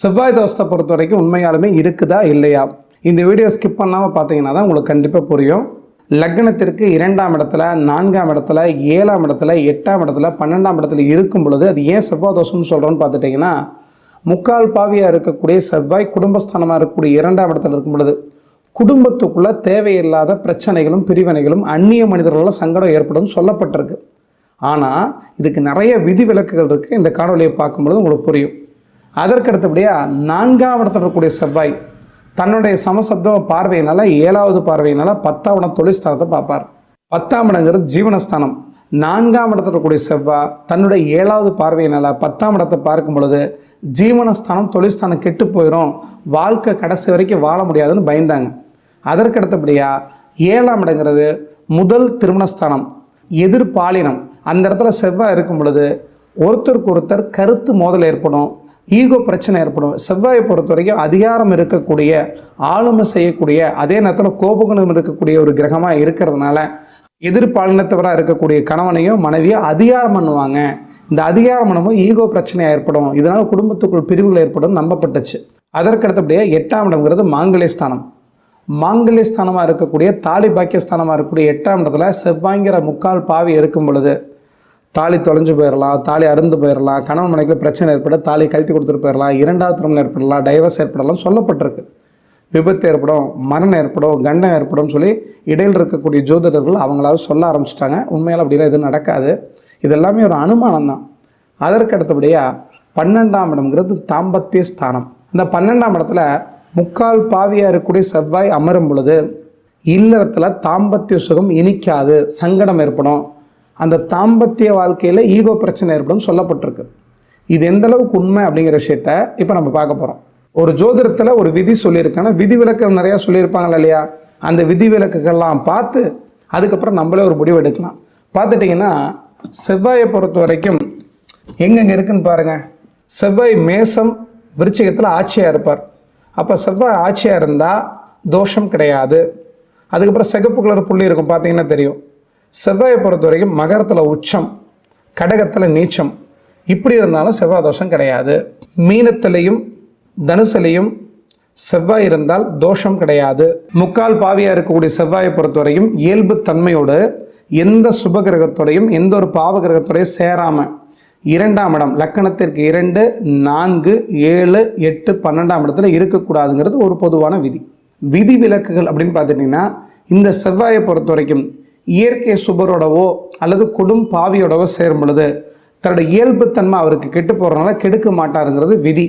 செவ்வாய் தோஷத்தை பொறுத்த வரைக்கும் உண்மையாலுமே இருக்குதா இல்லையா? இந்த வீடியோ ஸ்கிப் பண்ணாமல் பார்த்தீங்கன்னா தான் உங்களுக்கு கண்டிப்பாக புரியும். லக்னத்திற்கு இரண்டாம் இடத்துல நான்காம் இடத்துல ஏழாம் இடத்துல எட்டாம் இடத்துல பன்னெண்டாம் இடத்துல இருக்கும் பொழுது அது ஏன் செவ்வாய் தோஷம்னு சொல்கிறோன்னு பார்த்துட்டிங்கன்னா முக்கால் பாவியாக இருக்கக்கூடிய செவ்வாய் குடும்பஸ்தானமாக இருக்கக்கூடிய இரண்டாம் இடத்துல இருக்கும் பொழுது குடும்பத்துக்குள்ள தேவையில்லாத பிரச்சனைகளும் பிரிவினைகளும் அந்நிய மனிதர்களால் சங்கடம் ஏற்படும் சொல்லப்பட்டிருக்கு. ஆனால் இதுக்கு நிறைய விதிவிலக்குகள் இருக்குது இந்த காணொலியை பார்க்கும்பொழுது உங்களுக்கு புரியும். அதற்கு அடுத்தபடியாக நான்காம் இடத்துல இருக்கக்கூடிய செவ்வாய் தன்னுடைய சமசப்த பார்வையினால ஏழாவது பார்வையினால பத்தாம் இடம் தொழில்ஸ்தானத்தை பார்ப்பார். பத்தாம் இடங்கிறது ஜீவனஸ்தானம். நான்காம் இடத்துல இருக்கக்கூடிய செவ்வாய் தன்னுடைய ஏழாவது பார்வையினால பத்தாம் இடத்தை பார்க்கும் பொழுது ஜீவனஸ்தானம் தொழில்ஸ்தானம் கெட்டு போயிடும் வாழ்க்கை கடைசி வரைக்கும் வாழ முடியாதுன்னு பயந்தாங்க. அதற்கு அடுத்தபடியாக ஏழாம் இடங்கிறது முதல் திருமணஸ்தானம் எதிர்பாலினம் அந்த இடத்துல செவ்வாய் இருக்கும் பொழுது ஒருத்தருக்கு ஒருத்தர் கருத்து மோதல் ஏற்படும். ஈகோ பிரச்சனை ஏற்படும். செவ்வாயை பொறுத்த வரைக்கும் அதிகாரம் இருக்கக்கூடிய ஆளுமை செய்யக்கூடிய அதே நேரத்தில் கோபகுணம் இருக்கக்கூடிய ஒரு கிரகமாக இருக்கிறதுனால எதிர்பாலினத்தவராக இருக்கக்கூடிய கணவனையும் மனைவியோ அதிகாரம் பண்ணுவாங்க. இந்த அதிகாரம் பண்ணும்போது ஈகோ பிரச்சனையாக ஏற்படும். இதனால் குடும்பத்துக்குள் பிரிவுகள் ஏற்படும் நம்பப்பட்டுச்சு. அதற்கு எட்டாம் இடம்ங்கிறது மாங்கலிஸ்தானம் மாங்கலிஸ்தானமாக ஸ்தானமாக இருக்கக்கூடிய தாலி பாக்கியஸ்தானமாக இருக்கக்கூடிய எட்டாம் இடத்துல செவ்வாய்ங்கிற முக்கால் பாவி இருக்கும் பொழுது தாலி தொலைஞ்சு போயிடலாம் தாலி அருந்து போயிடலாம் கணவன் மனைவிக்கு பிரச்சனை ஏற்பட தாலி கழட்டி கொடுத்துட்டு போயிடலாம் இரண்டாவது திருமணம் ஏற்படலாம் டைவர்ஸ் ஏற்படலாம் சொல்லப்பட்டிருக்கு. விபத்து ஏற்படும் மரணம் ஏற்படும் கண்டம் ஏற்படும் சொல்லி இடையில் இருக்கக்கூடிய ஜோதிடர்கள் அவங்களாவது சொல்ல ஆரம்பிச்சிட்டாங்க. உண்மையால் அப்படிலாம் எதுவும் நடக்காது. இது எல்லாமே ஒரு அனுமானம் தான் அதற்கு அடுத்தபடியாக பன்னெண்டாம் இடம்ங்கிறது தாம்பத்திய ஸ்தானம். இந்த பன்னெண்டாம் இடத்துல முக்கால் பாவியாக இருக்கக்கூடிய செவ்வாய் அமரும் பொழுது இல்லறத்தில் தாம்பத்திய சுகம் இனிக்காது சங்கடம் ஏற்படும். அந்த தாம்பத்திய வாழ்க்கையில் ஈகோ பிரச்சனை ஏற்படும் சொல்லப்பட்டிருக்கு. இது எந்த அளவுக்கு உண்மை அப்படிங்கிற விஷயத்த இப்போ நம்ம பார்க்க போகிறோம் ஒரு ஜோதிடத்தில் ஒரு விதி சொல்லியிருக்கேன்னா விதி விலக்குகள் நிறையா சொல்லியிருப்பாங்களா இல்லையா? அந்த விதி விலக்குகள்லாம் பார்த்து அதுக்கப்புறம் நம்மளே ஒரு முடிவு எடுக்கலாம். பார்த்துட்டிங்கன்னா செவ்வாயை பொறுத்த வரைக்கும் எங்கெங்கே இருக்குன்னு பாருங்கள் செவ்வாய் மேசம் விருச்சிகத்தில் ஆட்சியாக இருப்பார். அப்போ செவ்வாய் ஆட்சியாக இருந்தால் தோஷம் கிடையாது. அதுக்கப்புறம் சிகப்பு கலர் புள்ளி இருக்கும் பார்த்தீங்கன்னா தெரியும். செவ்வாயை பொறுத்த வரைக்கும் மகரத்தில் உச்சம் கடகத்தில் நீச்சம். இப்படி இருந்தாலும் செவ்வாய் தோஷம் கிடையாது. மீனத்திலையும் தனுசுலையும் செவ்வாய் இருந்தால் தோஷம் கிடையாது. முக்கால் பாவியாக இருக்கக்கூடிய செவ்வாயை பொறுத்தவரையும் இயல்பு தன்மையோடு எந்த சுபகிரகத்தோடையும் எந்த ஒரு பாவகிரகத்தோடையும் சேராமல் இரண்டாம் இடம் லக்கணத்திற்கு இரண்டு நான்கு ஏழு எட்டு பன்னெண்டாம் இடத்துல இருக்கக்கூடாதுங்கிறது ஒரு பொதுவான விதி. விதி விலக்குகள் அப்படின்னு பார்த்துட்டிங்கன்னா இந்த செவ்வாயை பொறுத்த வரைக்கும் இயற்கை சுபரோடவோ அல்லது கொடும் பாவியோடவோ சேரும் பொழுது தன்னோட இயல்புத்தன்மை அவருக்கு கெட்டு போகிறனால கெடுக்க மாட்டாருங்கிறது விதி.